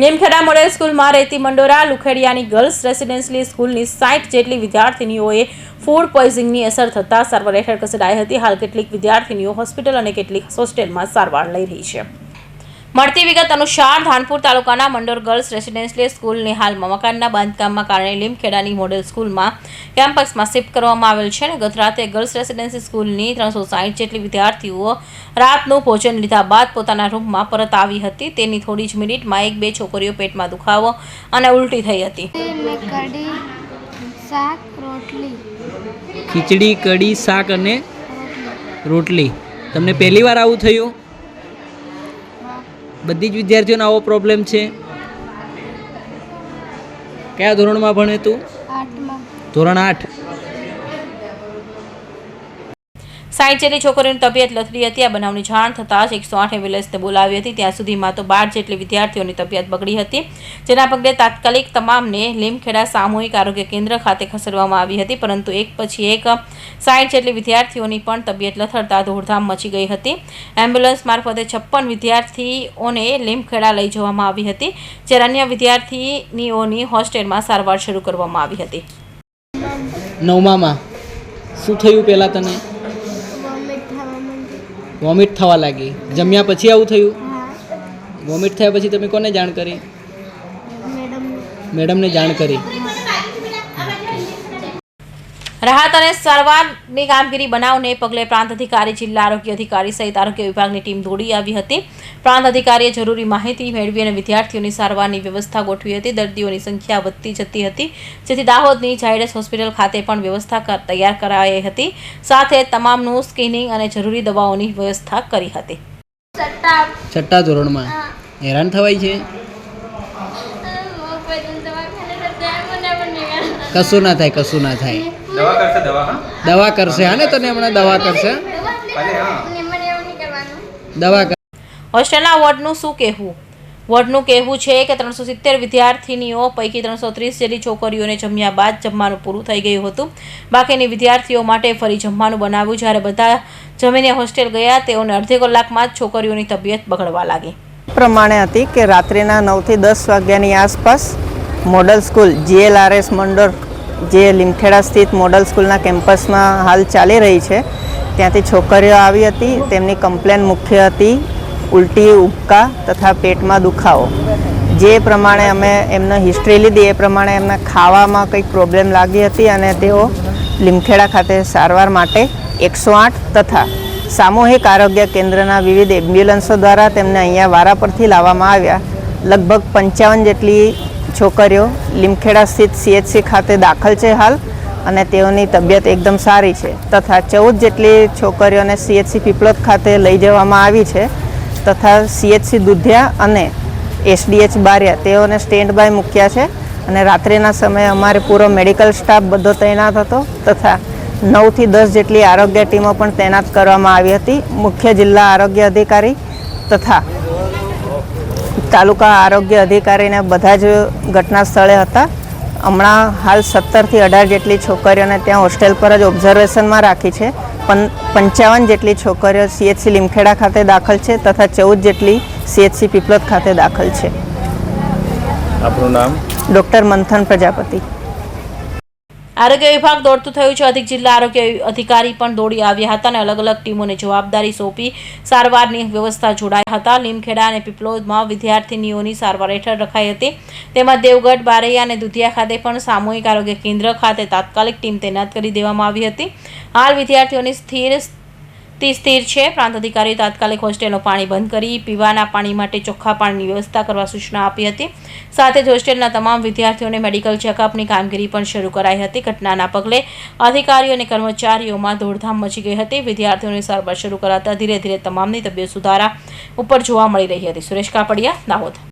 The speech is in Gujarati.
લીમખેડા મોડેલ સ્કૂલમાં રહેતી મંડોરા લુખેડિયાની ગર્લ્સ રેસિડેન્સી સ્કૂલની સાઠ જેટલી વિદ્યાર્થિનીઓએ ફૂડ પોઈઝનિંગની અસર થતાં સારવાર હેઠળ ખસેડાઈ હતી. હાલ કેટલીક વિદ્યાર્થીનીઓ હોસ્પિટલ અને કેટલીક હોસ્ટેલમાં સારવાર લઈ રહી છે. મળતી વિગત અનુસાર ધાનપુર તાલુકાના મંડોર ગર્લ્સ રેસિડેન્શિયલ સ્કૂલને હાલમાં મકાનના બાંધકામના કારણે લીમખેડાની મોડેલ સ્કૂલમાં કેમ્પસમાં શિફ્ટ કરવામાં આવેલ છે અને ગત રાતે ગર્લ્સ રેસિડેન્સી સ્કૂલની ત્રણસો સાઠ જેટલી વિદ્યાર્થીઓ રાતનું ભોજન લીધા બાદ પોતાના રૂમમાં પરત આવી હતી. તેની થોડી જ મિનિટમાં એક બે છોકરીઓ પેટમાં દુખાવો અને ઉલટી થઈ હતી. શાક રોટલી. ખીચડી કઢી શાક અને રોટલી. તમને પહેલી વાર આવું થયું? બધી જ વિદ્યાર્થીઓને આવો પ્રોબ્લેમ છે. કયા ધોરણમાં ભણે તું? ધોરણ આઠ. સાઠ જેટલી છોકરીઓની તબિયત લથડી હતી. આ બનાવની જાણ થતાં જ એકસો આઠ એમ્બ્યુલન્સને બોલાવી હતી. ત્યાં સુધીમાં તો બાર જેટલી વિદ્યાર્થીઓની તબિયત બગડી હતી. જેના પગલે તાત્કાલિક તમામને લીમખેડા સામૂહિક આરોગ્ય કેન્દ્ર ખાતે ખસેડવામાં આવી હતી. પરંતુ એક પછી એક સાઠ જેટલી વિદ્યાર્થીઓની પણ તબિયત લથડતા દોડધામ મચી ગઈ હતી. એમ્બ્યુલન્સ મારફતે છપ્પન વિદ્યાર્થીઓને લીમખેડા લઈ જવામાં આવી હતી, જ્યારે અન્ય વિદ્યાર્થીનીઓની હોસ્ટેલમાં સારવાર શરૂ કરવામાં આવી હતી. નવમામાં શું થયું પહેલાં તને? વોમિટ થવા લાગી. જમ્યા પછી આવું થયું? વોમિટ થયા પછી તમે કોને જાણ કરી? મેડમને જાણ કરી. રાહત અને સારવારની કામગીરી બનાવને પગલે પ્રાંત અધિકારી જિલ્લા આરોગ્ય અધિકારી સહિત આરોગ્ય વિભાગની ટીમ દોડી આવી હતી. પ્રાંત અધિકારીએ જરૂરી માહિતી મેળવી અને વિદ્યાર્થીઓની સારવારની વ્યવસ્થા ગોઠવી હતી. દર્દીઓની સંખ્યા વધતી જતી હતી. જેથી દાહોદની ઝાયડસ હોસ્પિટલ ખાતે પણ વ્યવસ્થા તૈયાર કરાઈ હતી. સાથે તમામનું સ્કિનિંગ અને જરૂરી દવાઓની વ્યવસ્થા કરી હતી. છઠ્ઠા ધોરણમાં હેરાન થવાય છે? કશું ના થાય કશું ના થાય. દવા કરશે દવા હા? દવા કરશે હા ને? તને હમણાં દવા કરશે? દવા હોસ્ટેલના વોર્ડનું શું કહેવું? વોર્ડનું કહેવું છે કે ત્રણસો સિત્તેર વિદ્યાર્થીનીઓ પૈકી ત્રણસો ત્રીસ જેટલી છોકરીઓને જમ્યા બાદ જમવાનું પૂરું થઈ ગયું હતું. બાકીની વિદ્યાર્થીઓ માટે ફરી જમવાનું બનાવ્યું. જ્યારે બધા જમીને હોસ્ટેલ ગયા તેઓને અડધે કલાકમાં જ છોકરીઓની તબિયત બગડવા લાગી. પ્રમાણે હતી કે રાત્રિના નવથી દસ વાગ્યાની આસપાસ મોડલ સ્કૂલ જીએલઆરએસ મંડળ જે લીમખેડા સ્થિત મોડલ સ્કૂલના કેમ્પસમાં હાલ ચાલી રહી છે, ત્યાંથી છોકરીઓ આવી હતી, તેમની કમ્પ્લેન મુખ્ય હતી, ઉલટી ઉબકા તથા પેટમાં દુખાવો. જે પ્રમાણે અમે એમને હિસ્ટ્રી લીધી, એ પ્રમાણે એમને ખાવામાં કંઈક પ્રોબ્લેમ લાગી હતી અને તેઓ લીમખેડા ખાતે સારવાર માટે એકસો આઠ તથા સામૂહિક આરોગ્ય કેન્દ્રના વિવિધ એમ્બ્યુલન્સો દ્વારા તેમને અહીંયા વારા પરથી લાવવામાં આવ્યા. લગભગ પંચાવન જેટલી છોકરીઓ લીમખેડા સ્થિત સીએચસી ખાતે દાખલ છે હાલ અને તેઓની તબિયત એકદમ સારી છે. તથા ચૌદ જેટલી છોકરીઓને સીએચસી પીપલોદ ખાતે લઈ જવામાં આવી છે. તથા સીએચસી દુધિયા અને એસડીએચ બારિયા તેઓને સ્ટેન્ડ બાય મૂક્યા છે. અને રાત્રિના સમયે અમારે પૂરો મેડિકલ સ્ટાફ બધો તૈનાત હતો. તથા નવથી દસ જેટલી આરોગ્ય ટીમો પણ તૈનાત કરવામાં આવી હતી. મુખ્ય જિલ્લા આરોગ્ય અધિકારી તથા તાલુકા આરોગ્ય અધિકારીને બધા જ ઘટના સ્થળે હતા. હમણાં હાલ સત્તરથી અઢાર જેટલી છોકરીઓને ત્યાં હોસ્ટેલ પર જ ઓબ્ઝર્વેશનમાં રાખી છે. પંચાવન જેટલી છોકરીઓ સીએચસી લીમખેડા ખાતે દાખલ છે તથા ચૌદ જેટલી સીએચસી પીપલોદ ખાતે દાખલ છે. આપણું નામ? ડૉક્ટર મંથન પ્રજાપતિ. આરોગ્ય વિભાગ દોડતું થયું છે. અધિક જિલ્લા આરોગ્ય અધિકારી પણ દોડી આવ્યા હતા અને અલગ અલગ ટીમોને જવાબદારી સોંપી સારવારની વ્યવસ્થા જોડાયા હતા. લીમખેડા અને પીપલોદમાં વિદ્યાર્થીનીઓની સારવાર હેઠળ રખાઈ હતી. તેમાં દેવગઢ, બારૈયા અને દુધિયા ખાતે પણ સામૂહિક આરોગ્ય કેન્દ્ર ખાતે તાત્કાલિક ટીમ તૈનાત કરી દેવામાં આવી હતી. હાલ વિદ્યાર્થીઓની સ્થિર સ્થિતિ સ્થિર છે. પ્રાંત અધિકારીએ તાત્કાલિક હોસ્ટેલનું પાણી બંધ કરી પીવાના પાણી માટે ચોખ્ખા પાણીની વ્યવસ્થા કરવા સૂચના આપી હતી. સાથે જ હોસ્ટેલના તમામ વિદ્યાર્થીઓને મેડિકલ ચેકઅપની કામગીરી પણ શરૂ કરાઈ હતી. ઘટનાના પગલે અધિકારીઓ અને કર્મચારીઓમાં દોડધામ મચી ગઈ હતી. વિદ્યાર્થીઓની સારવાર શરૂ કરાતા ધીરે ધીરે તમામની તબિયત સુધારા ઉપર જોવા મળી રહી હતી. સુરેશ કાપડિયા, દાહોદ.